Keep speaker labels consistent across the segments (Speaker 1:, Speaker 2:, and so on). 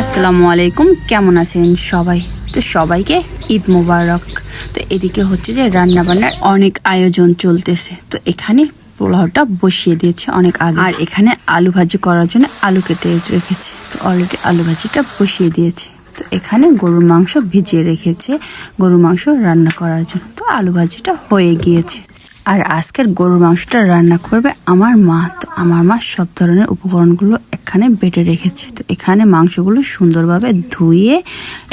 Speaker 1: আসসালামু আলাইকুম, কেমন আছেন সবাই? তো সবাইকে ঈদ মুবারক। তো এদিকে হচ্ছে যে রান্না বান্নার অনেক আয়োজন চলতেছে। তো এখানে পোলাওটা বসিয়ে দিয়েছে অনেক আগে। আর এখানে আলু ভাজি করার জন্য আলু কেটে রেখেছে। তো অলরেডি আলু ভাজিটা বসিয়ে দিয়েছে। তো এখানে গরুর মাংস ভিজিয়ে রেখেছে গরুর মাংস রান্না করার জন্য। তো আলু ভাজিটা হয়ে গিয়েছে। আর আজকের গরুর মাংসটা রান্না করবে আমার মা। আমার মা সব ধরনের উপকরণগুলো এখানে বেটে রেখেছে। তো এখানে মাংসগুলো সুন্দরভাবে ধুয়ে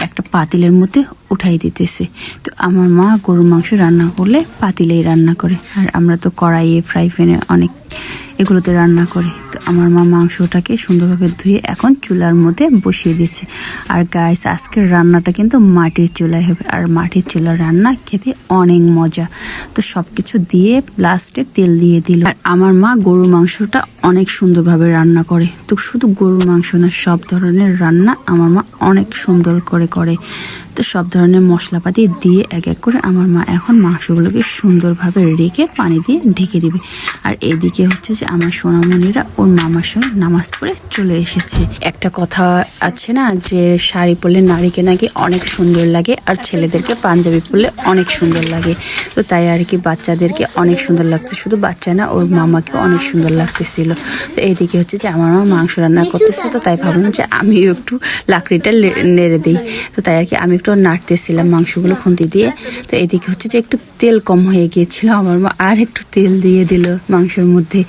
Speaker 1: একটা পাতিলের মধ্যে উঠাই দিতেছে। তো আমার মা গরুর মাংস রান্না করলে পাতিলেই রান্না করে। আর আমরা তো কড়াইয়ে, ফ্রাই প্যানে অনেক এগুলোতে রান্না করি। তো আমার মা মাংসটাকে সুন্দরভাবে ধুয়ে এখন চুলার মধ্যে বসিয়ে দিচ্ছে। আর গাইস আজকের রান্নাটা কিন্তু মাটির চুলায় হবে। আর মাটির চুলার রান্না খেতে অনেক মজা। তো সব কিছু দিয়ে লাস্টে তেল দিয়ে দিল। আর আমার মা গরু মাংসটা অনেক সুন্দরভাবে রান্না করে। তো শুধু গরুর মাংস না, সব ধরনের রান্না আমার মা অনেক সুন্দর করে করে। তো সব ধরনের মশলাপাতি দিয়ে এক এক করে আমার মা এখন মাংসগুলোকে সুন্দরভাবে রেখে পানি দিয়ে ঢেকে দিবে। আর এদিকে হচ্ছে যে আমার সোনামণিরা ওর মামার সঙ্গে নামাজ পড়ে চলে এসেছে। একটা কথা আছে না যে শাড়ি পরলে নারীকে নাকি অনেক সুন্দর লাগে আর ছেলেদেরকে পাঞ্জাবি পরলে অনেক সুন্দর লাগে। তো তাই আর কি বাচ্চাদেরকে অনেক সুন্দর লাগছে শুধু বাচ্চা না, ওর মামাকে অনেক সুন্দর লাগতেছিল। তো এইদিকে হচ্ছে যে আমার মা মাংস রান্না করতেছে, তো তাই ভাবলাম যে আমিও একটু লাকড়িটা নেড়ে দিই। তো তাই আর কি আমি একটু নাড়তেছিলাম মাংসগুলো খুন্তি দিয়ে। তো এদিকে হচ্ছে যে একটু তেল কম হয়ে গিয়েছিল, আমার মা আর একটু তেল দিয়ে দিল মাংসের মধ্যে।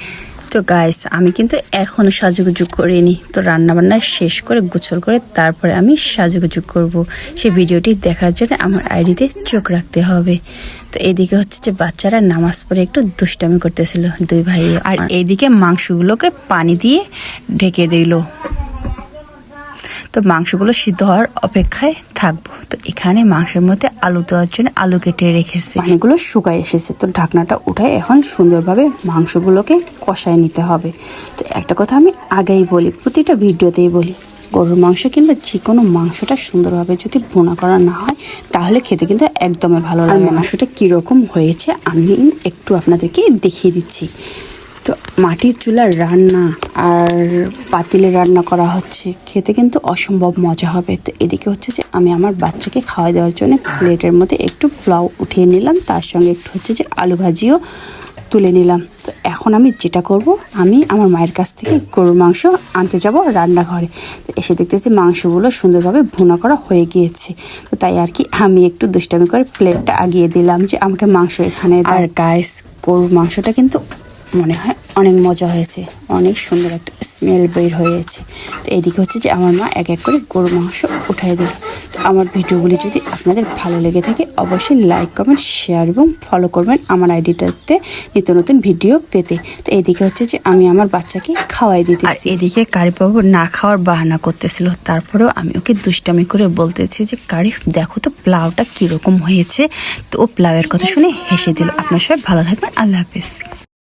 Speaker 1: তো গাইস আমি কিন্তু এখনও সাজুগুজু করিনি। তো রান্না বান্না শেষ করে গোছল করে তারপরে আমি সাজুগুজু করব। সেই ভিডিওটি দেখার জন্য আমার আইডিতে চোখ রাখতে হবে। তো এদিকে হচ্ছে যে বাচ্চারা নামাজ পড়ে একটু দুষ্টামি করতেছিল দুই ভাই আর এইদিকে মাংসগুলোকে পানি দিয়ে ঢেকে দিল। তো মাংসগুলো সিদ্ধ হওয়ার অপেক্ষায় থাকব। তো এখানে মাংসের মধ্যে আলু দেওয়ার জন্য আলু কেটে রেখেছে। পানিগুলো শুকায় এসেছে। তো ঢাকনাটা উঠায় এখন সুন্দরভাবে মাংসগুলোকে কষায় নিতে হবে। তো একটা কথা আমি আগেই বলি প্রতিটা ভিডিওতেই বলি গরুর মাংস কিংবা যে কোনো মাংসটা সুন্দরভাবে যদি ভুনা করা না হয় তাহলে খেতে কিন্তু একদমই ভালো লাগে মাংসটা কীরকম হয়েছে আমি একটু আপনাদেরকে দেখিয়ে দিচ্ছি। তো মাটির চুলার রান্না আর পাতিলে রান্না করা হচ্ছে, খেতে কিন্তু অসম্ভব মজা হবে। তো এদিকে হচ্ছে যে আমি আমার বাচ্চাকে খাওয়া দেওয়ার জন্য প্লেটের মধ্যে একটু পোলাও উঠিয়ে নিলাম, তার সঙ্গে একটু হচ্ছে যে আলু ভাজিও তুলে নিলাম। তো এখন আমি যেটা করব, আমি আমার মায়ের কাছ থেকে গরুর মাংস আনতে যাব রান্নাঘরে। তো এসে দেখতেছি মাংসগুলো সুন্দরভাবে ভুনা করা হয়ে গিয়েছে। তো তাই আর কি আমি একটু দুষ্টামি করে প্লেটটা আগিয়ে দিলাম যে আমাকে মাংস এখানে। আর গাইস গরুর মাংসটা কিন্তু মনে হয় অনেক মজা হয়েছে। অনেক সুন্দর একটা স্মেল বের হয়েছে। তো এদিকে হচ্ছে যে আমার মা এক এক করে গরু মাংস উঠাই দিল। তো আমার ভিডিওগুলি যদি আপনাদের ভালো লেগে থাকে অবশ্যই লাইক কমেন্ট শেয়ার এবং ফলো করবেন আমার আইডিটাতে নিত্য নতুন ভিডিও পেতে। তো এদিকে হচ্ছে যে আমি আমার বাচ্চাকে খাওয়াই দিতে আর এদিকে কারিবাবু না খাওয়ার বাহানা করতেছিল। তারপরেও আমি ওকে দুষ্টামি করে বলতেছি যে কারি দেখো তো প্লাউটা কীরকম হয়েছে। তো ও প্লাউয়ের কথা শুনে হেসে দিল। আপনার সবাই ভালো থাকবেন। আল্লাহ হাফিজ।